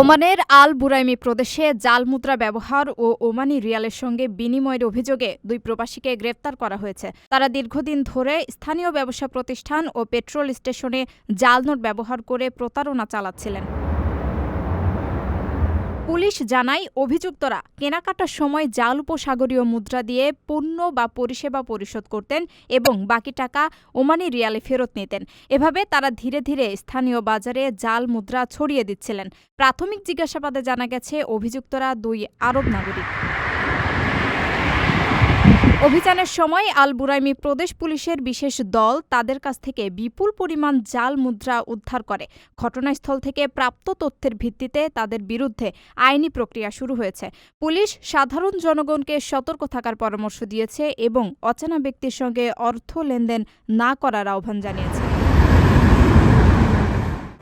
ওমানের আল বুরাইমি প্রদেশে জাল মুদ্রা ব্যবহার ও ওমানি রিয়ালের সঙ্গে বিনিময়ের অভিযোগে দুই প্রবাসীকে গ্রেপ্তার করা হয়েছে। তারা দীর্ঘদিন ধরে স্থানীয় ব্যবসা প্রতিষ্ঠান ও পেট্রোল স্টেশনে জাল নোট ব্যবহার করে প্রতারণা চালাচ্ছিলেন। পুলিশ জানায়, অভিযুক্তরা কেনাকাটার সময় জাল উপসাগরীয় মুদ্রা দিয়ে পণ্য বা পরিষেবা পরিশোধ করতেন এবং বাকি টাকা ওমানি রিয়ালে ফেরত নিতেন। এভাবে তারা ধীরে ধীরে স্থানীয় বাজারে জাল মুদ্রা ছড়িয়ে দিচ্ছিলেন। প্রাথমিক জিজ্ঞাসাবাদে জানা গেছে, অভিযুক্তরা দুই আরব নাগরিক। অভিযানের সময় আল বুরাইমি প্রদেশ পুলিশের বিশেষ দল তাদের কাছ থেকে বিপুল পরিমাণ জাল মুদ্রা উদ্ধার করে। ঘটনাস্থল থেকে প্রাপ্ত তথ্যের ভিত্তিতে তাদের বিরুদ্ধে আইনি প্রক্রিয়া শুরু হয়েছে। পুলিশ সাধারণ জনগণকে সতর্ক থাকার পরামর্শ দিয়েছে এবং অচেনা ব্যক্তির সঙ্গে অর্থ লেনদেন না করার আহ্বান জানিয়েছে।